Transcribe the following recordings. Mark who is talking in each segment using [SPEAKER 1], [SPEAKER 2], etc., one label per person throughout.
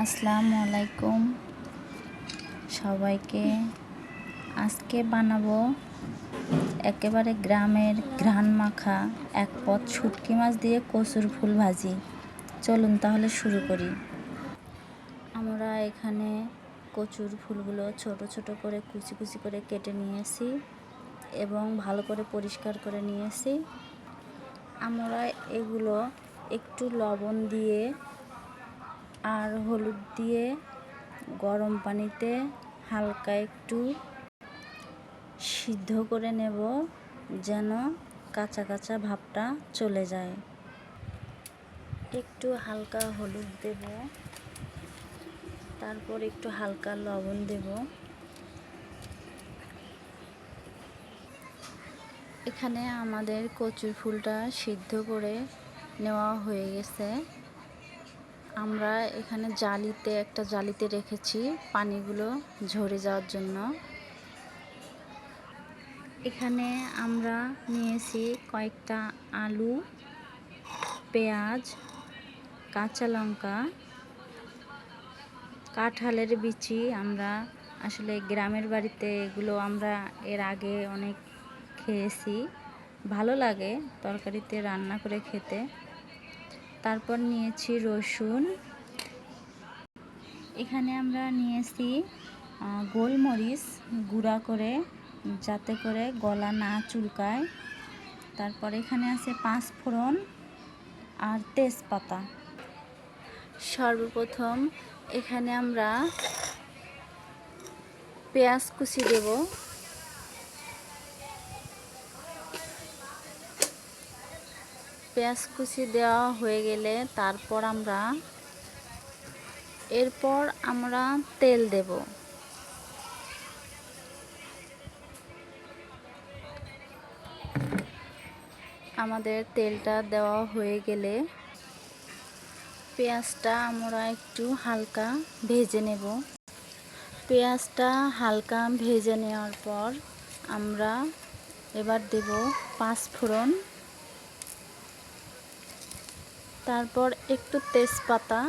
[SPEAKER 1] আসসালামু আলাইকুম সবাইকে আজকে বানাবো একেবারে গ্রামের ঘ্রাণ মাখা এক পথ শুটকি মাছ দিয়ে কচুর ফুল ভাজি। চলুন তাহলে শুরু করি। আমরা এখানে কচুর ফুলগুলো ছোট ছোট করে কুচি কুচি করে কেটে নিয়েছি এবং ভালো করে পরিষ্কার করে নিয়েছি। আমরা এগুলো একটু লবণ দিয়ে আর হলুদ দিয়ে গরম পানিতে হালকা একটু সিদ্ধ করে নেব যেন কাঁচা কাঁচা ভাবটা চলে যায়। একটু হালকা হলুদ দেব, তারপর একটু হালকা লবণ দেব। এখানে আমাদের কচুর ফুলটা সিদ্ধ করে নেওয়া হয়ে গেছে। আমরা এখানে জালিতে, একটা জালিতে রেখেছি পানিগুলো ঝরে যাওয়ার জন্য। এখানে আমরা নিয়েছি কয়েকটা আলু, পেঁয়াজ, কাঁচা লঙ্কা, কাঁঠালের বিচি। আমরা আসলে গ্রামের বাড়িতে এগুলো আমরা এর আগে অনেক খেয়েছি। ভালো লাগে তরকারিতে রান্না করে খেতে। তারপর নিয়েছি রসুন। এখানে আমরা নিয়েছি গোলমরিচ গুঁড়া করে, যাতে করে গলা না চুলকায়। তারপর এখানে আছে পাঁচ ফোড়ন আর তেজপাতা। সর্বপ্রথম এখানে আমরা পেঁয়াজ কুচি দেব। পেঁয়াজ কুচি দেওয়া হয়ে গেলে তারপর আমরা, এরপর আমরা তেল দেব। আমাদের তেলটা দেওয়া হয়ে গেলে পেঁয়াজটা আমরা একটু হালকা ভেজে নেব। পেঁয়াজটা হালকা ভেজে নেওয়ার পর আমরা এবার দেব পাঁচ ফোড়ন তারপর একটু তেজপাতা।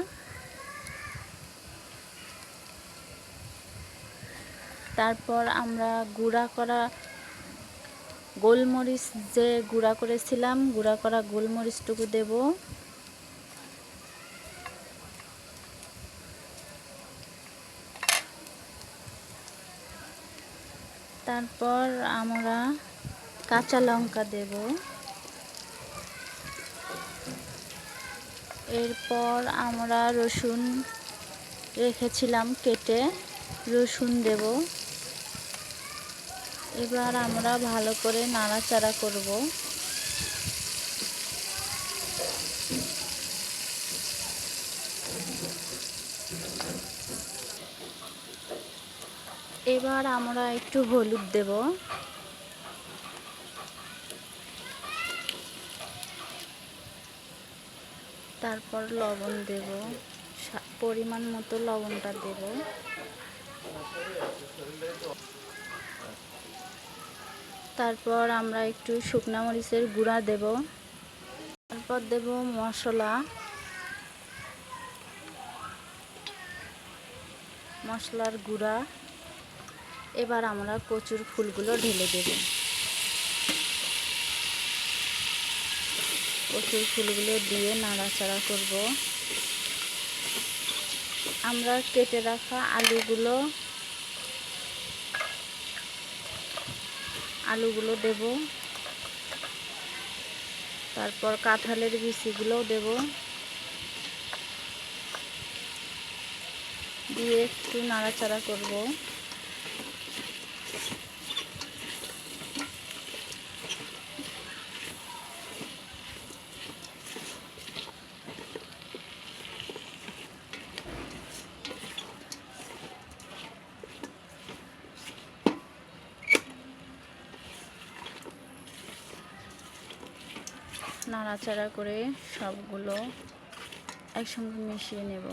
[SPEAKER 1] তারপর আমরা গুঁড়া করা গোলমরিচ যে গুঁড়া করেছিলাম, গুঁড়া করা গোলমরিচটুকু দেব। তারপর আমরা কাঁচা লঙ্কা দেব। এরপর আমরা রসুন রেখেছিলাম কেটে, রসুন দেব। এবার আমরা ভালো করে নাড়াচাড়া করব। এবার আমরা একটু হলুদ দেব। তারপর লবণ দেব। পরিমাণ মতো লবণটা দেব। তারপর আমরা একটু শুকনো মরিচের গুঁড়া দেব। তারপর দেব মশলা। মশলার গুঁড়া। এবার আমরা কচুর ফুলগুলো ঢেলে দেব। কচুর ফুলগুলো দিয়ে নাড়াচাড়া করব। আমরা কেটে রাখা আলুগুলো আলুগুলো দেব। তারপর কাঁঠালের বিচিগুলোও দেব। দিয়ে একটু নাড়াচাড়া করব। নাড়াচাড়া করে সবগুলো একসঙ্গে মিশিয়ে নেব।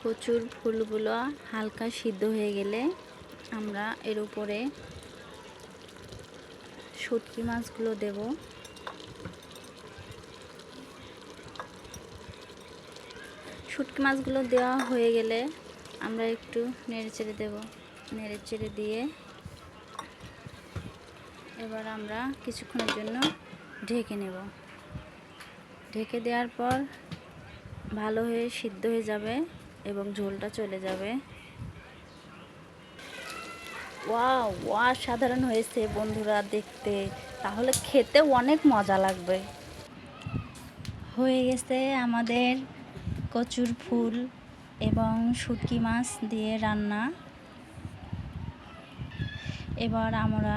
[SPEAKER 1] প্রচুর ফুলগুলো হালকা সিদ্ধ হয়ে গেলে আমরা এর উপরে শুটকি মাছগুলো দেব। শুটকি মাছগুলো দেওয়া হয়ে গেলে আমরা একটু নেড়ে চেড়ে দেবো। নেড়ে চেড়ে দিয়ে এবার আমরা কিছুক্ষণের জন্য ঢেকে নেব। ঢেকে দেওয়ার পর ভালো হয়ে সিদ্ধ হয়ে যাবে এবং ঝোলটা চলে যাবে। ওয়া ওয়া সাধারণ হয়েছে বন্ধুরা দেখতে। তাহলে খেতে অনেক মজা লাগবে। হয়ে গেছে আমাদের কচুর ফুল এবং শুটকি মাছ দিয়ে রান্না। এবার আমরা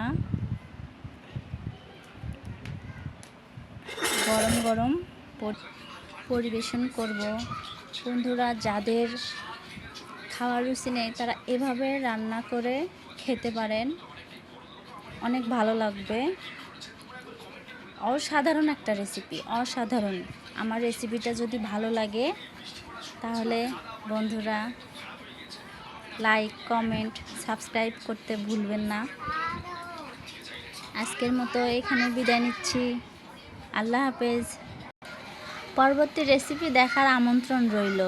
[SPEAKER 1] গরম গরম পরিবেশন করব। বন্ধুরা, যাদের খাওয়ার রুচি নেই, তারা এভাবে রান্না করে খেতে পারেন। অনেক ভালো লাগবে। অসাধারণ একটা রেসিপি অসাধারণ। আমার রেসিপিটা যদি ভালো লাগে, তাহলে বন্ধুরা লাইক কমেন্ট সাবস্ক্রাইব করতে ভুলবেন না। আজকের মতো এখানে বিদায় নিচ্ছি। আল্লাহ হাফেজ। পরবর্তী রেসিপি দেখার আমন্ত্রণ রইল।